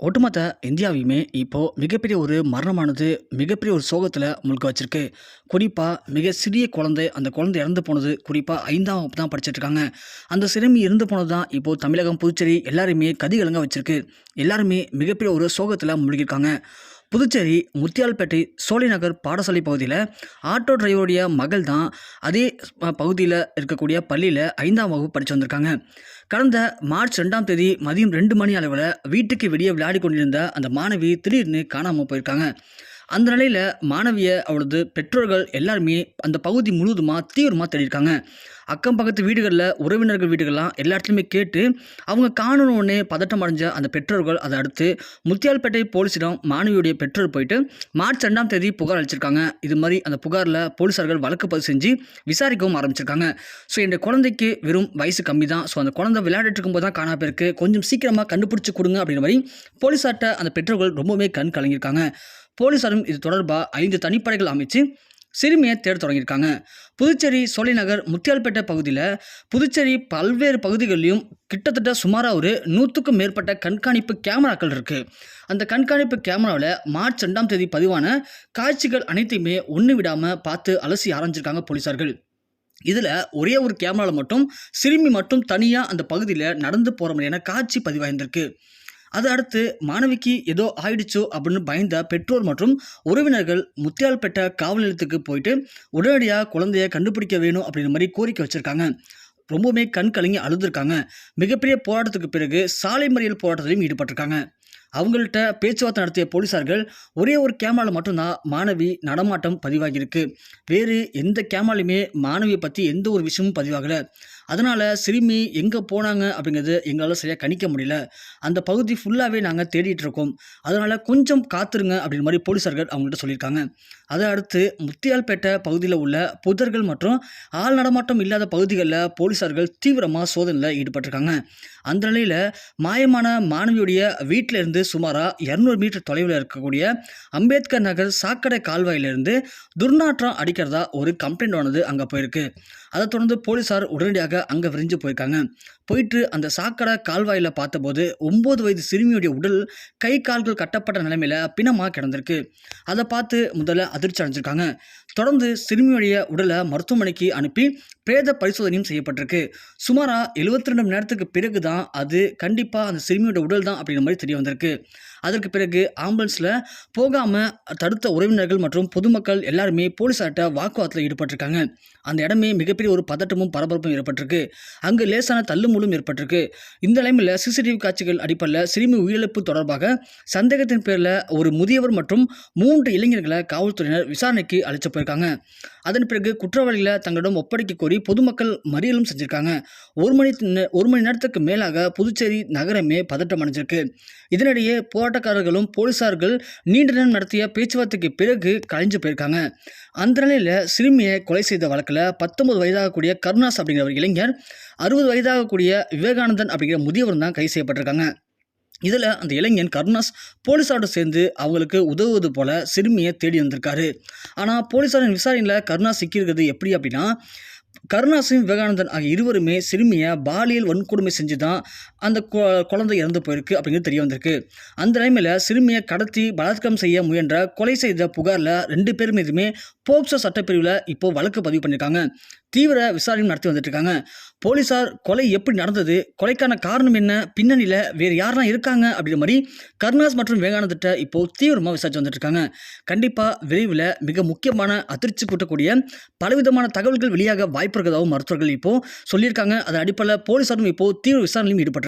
ஒட்டுமொத்த இந்தியாவையுமே இப்போது மிகப்பெரிய ஒரு மரணமானது மிகப்பெரிய ஒரு சோகத்தில் முழுக்க வச்சிருக்கு. குறிப்பாக மிக சிறிய குழந்தை அந்த குழந்தை இறந்து போனது குறிப்பாக ஐந்தாம் வகுப்பு தான் படிச்சிட்ருக்காங்க அந்த சிறுமி இறந்து போனது தான் இப்போது தமிழகம் புதுச்சேரி எல்லாருமே கதிகலங்க வச்சுருக்கு. எல்லாருமே மிகப்பெரிய ஒரு சோகத்தில் முழுகியிருக்காங்க. புதுச்சேரி முத்தியால்பேட்டை சோழிநகர் பாடசாலை பகுதியில் ஆட்டோ டிரைவருடைய மகள் தான் அதே பகுதியில் இருக்கக்கூடிய பள்ளியில் ஐந்தாம் வகுப்பு படித்து வந்திருக்காங்க. கடந்த மார்ச் ரெண்டாம் தேதி மதியம் ரெண்டு மணி அளவில் வீட்டுக்கு வெளியே விளையாடி கொண்டிருந்த அந்த மாணவி திடீர்னு காணாமல் போயிருக்காங்க. அந்த நிலையில் மாணவியை அவளது பெற்றோர்கள் எல்லாருமே அந்த பகுதி முழுவதுமாக தீவிரமாக தேடிருக்காங்க அக்கம் பக்கத்து வீடுகளில் உறவினர்கள் வீடுகள்லாம் எல்லா இடத்துலையுமே கேட்டு அவங்க காணணுன்னே பதட்டம் அடைஞ்ச அந்த பெற்றோர்கள் அதை அடுத்து முத்தியால்பேட்டை போலீஸிடம் மாணவியுடைய பெற்றோர் போயிட்டு மார்ச் ரெண்டாம் தேதி புகார் அளிச்சிருக்காங்க. இது மாதிரி அந்த புகாரில் போலீஸார்கள் வழக்கு பதிவு செஞ்சு விசாரிக்கவும் ஆரம்பிச்சிருக்காங்க. ஸோ இந்த குழந்தைக்கு வெறும் வயசு கம்மி தான் ஸோ அந்த குழந்தை விளையாடிட்டு இருக்கும்போது தான் காணா போயிருக்கு. கொஞ்சம் சீக்கிரமாக கண்டுபிடிச்சி கொடுங்க அப்படின்ற மாதிரி போலீஸார்ட்ட அந்த பெற்றோர்கள் ரொம்பவுமே கண் கலங்கியிருக்காங்க. போலீஸாரும் இது தொடர்பாக ஐந்து தனிப்படைகள் அமைச்சு சிறுமியை தேட தொடங்கியிருக்காங்க. புதுச்சேரி சோழிநகர் முத்தியால்பேட்டை பகுதியில் புதுச்சேரி பல்வேறு பகுதிகளிலும் கிட்டத்தட்ட சுமாராக ஒரு நூற்றுக்கும் மேற்பட்ட கண்காணிப்பு கேமராக்கள் இருக்குது அந்த கண்காணிப்பு கேமராவில் மார்ச் ரெண்டாம் தேதி பதிவான காட்சிகள் அனைத்தையுமே ஒன்று விடாமல் பார்த்து அலசி ஆரம்பிச்சிருக்காங்க போலீஸார்கள் இதில் ஒரே ஒரு கேமராவில் மட்டும் சிறுமி மட்டும் தனியாக அந்த பகுதியில் நடந்து போகிற மாதிரியான காட்சி பதிவாயிருந்திருக்கு. அது அடுத்து மாணவிக்கு ஏதோ ஆயிடுச்சோ அப்படின்னு பயந்த பெற்றோர் மற்றும் உறவினர்கள் முத்தியால்பேட்டை காவல் நிலையத்துக்கு போயிட்டு உடனடியாக குழந்தைய கண்டுபிடிக்க வேணும் அப்படின்ற மாதிரி கோரிக்கை வச்சுருக்காங்க. ரொம்பவுமே கண் கலங்கி அழுதுருக்காங்க. மிகப்பெரிய போராட்டத்துக்கு பிறகு சாலை மறியல் போராட்டத்திலையும் ஈடுபட்டிருக்காங்க. அவங்கள்ட்ட பேச்சுவார்த்தை நடத்திய போலீஸார்கள் ஒரே ஒரு கேமராவில் மட்டும்தான் மாணவி நடமாட்டம் பதிவாகியிருக்கு. வேறு எந்த கேமராலையுமே மாணவியை பற்றி எந்த ஒரு விஷயமும் பதிவாகலை. அதனால் சிறுமி எங்கே போனாங்க அப்படிங்கிறது எங்களால் சரியாக கணிக்க முடியல. அந்த பகுதி ஃபுல்லாகவே நாங்கள் தேடிட்டு இருக்கோம். அதனால் கொஞ்சம் காத்துருங்க அப்படின்ற மாதிரி போலீஸார்கள் அவங்கள்ட்ட சொல்லியிருக்காங்க. அதை அடுத்து முத்தியால்பேட்டை பகுதியில் உள்ள புதர்கள் மற்றும் ஆள் நடமாட்டம் இல்லாத பகுதிகளில் போலீஸார்கள் தீவிரமாக சோதனையில் ஈடுபட்டிருக்காங்க. அந்த நிலையில் மாயமான மாணவியுடைய வீட்டில் இருந்து சுமாராக இரநூறு மீட்டர் தொலைவில் இருக்கக்கூடிய அம்பேத்கர் நகர் சாக்கடை கால்வாயிலிருந்து துர்நாற்றம் அடிக்கிறதா ஒரு கம்ப்ளைண்ட் ஆனது அங்கே போயிருக்கு. அதை தொடர்ந்து போலீஸார் உடனடியாக அங்கே விரிஞ்சு போயிருக்காங்க. போயிட்டு அந்த சாக்கடை கால்வாயில் பார்த்தபோது ஒம்பது வயது சிறுமியுடைய உடல் கை கால்கள் கட்டப்பட்ட நிலைமையில் பிணமாக கிடந்திருக்கு. அதை பார்த்து முதல்ல அதிர்ச்சி அடைஞ்சிருக்காங்க. தொடர்ந்து சிறுமியுடைய உடலை மருத்துவமனைக்கு அனுப்பி பிரேத பரிசோதனையும் செய்யப்பட்டிருக்கு. சுமாராக எழுபத்தி ரெண்டு மணி நேரத்துக்கு பிறகு தான் அது கண்டிப்பாக அந்த சிறுமியோட உடல் தான் அப்படிங்கிற மாதிரி தெரிய வந்திருக்கு. அதற்கு பிறகு ஆம்புலன்ஸில் போகாமல் தடுத்த உறவினர்கள் மற்றும் பொதுமக்கள் எல்லாருமே போலீஸார்கிட்ட வாக்குவாதத்தில் ஈடுபட்டிருக்காங்க. அந்த இடமே மிகப்பெரிய ஒரு பதட்டமும் பரபரப்பும் ஏற்பட்டிருக்கு. அங்கு லேசான தள்ளுமுள்ளும் ஏற்பட்டிருக்கு. இந்த நிலைமையில் சிசிடிவி காட்சிகள் அடிப்படையில் சிறுமி உயிரிழப்பு தொடர்பாக சந்தேகத்தின் பேரில் ஒரு முதியவர் மற்றும் மூன்று இளைஞர்களை காவல்துறையினர் விசாரணைக்கு அழைச்சு போயிருக்காங்க. அதன் பிறகு குற்றவாளிகளை தங்களிடம் ஒப்படைக்க கோரி பொதுமக்கள் மறியலும் செஞ்சிருக்காங்க. ஒரு மணி ஒரு மணி நேரத்துக்கு மேலாக புதுச்சேரி நகரமே பதட்டம் அடைஞ்சிருக்கு. இதனிடையே போராட்டக்காரர்களும் போலீசார்கள் நீண்ட நேரம் நடத்திய பேச்சுவார்த்தைக்கு பிறகு கலைஞ்சு போயிருக்காங்க. அந்த நிலையில் சிறுமியை கொலை செய்த வழக்கில் பத்தொன்பது வயதாகக்கூடிய கருணாஸ் அப்படிங்கிற ஒரு இளைஞர் அறுபது வயதாகக்கூடிய விவேகானந்தன் அப்படிங்கிற முதியவர் தான் கைது செய்யப்பட்டிருக்காங்க. இதில் அந்த இளைஞன் கருணாஸ் போலீஸாரோட சேர்ந்து அவங்களுக்கு உதவுவது போல சிறுமியை தேடி வந்திருக்காரு. ஆனால் போலீஸாரின் விசாரணையில் கருணாஸ் சிக்கியிருக்கிறது எப்படி அப்படின்னா கருணாசும் விவேகானந்தன் ஆகிய இருவருமே சிறுமியை பாலியல் வன்கொடுமை செஞ்சு தான் அந்த குழந்தை இறந்து போயிருக்கு அப்படிங்கிறது தெரிய வந்திருக்கு. அந்த டைமில் சிறுமியை கடத்தி பலாத்காரம் செய்ய முயன்ற கொலை செய்த புகாரில் ரெண்டு பேர் மீதுமே போக்சோ சட்டப்பிரிவில் இப்போ வழக்கு பதிவு பண்ணியிருக்காங்க தீவிர விசாரணை நடத்தி வந்துட்டுருக்காங்க. இருக்காங்க போலீசார் கொலை எப்படி நடந்தது? கொலைக்கான காரணம் என்ன? பின்னணியில் வேறு யாரெல்லாம் இருக்காங்க? அப்படின்ற மாதிரி கருணாஸ் மற்றும் விவேகானந்திட்ட இப்போ தீவிரமாக விசாரிச்சு வந்துட்டுருக்காங்க. கண்டிப்பாக விரைவில் மிக முக்கியமான அதிர்ச்சி கூட்டக்கூடிய பலவிதமான தகவல்கள் வெளியாக வாய்ப்பு இருக்கிறதாகவும் மருத்துவர்கள் இப்போ சொல்லியிருக்காங்க. அதன் அடிப்படையில் போலீஸாரும் இப்போ தீவிர விசாரணையிலும் ஈடுபட்டு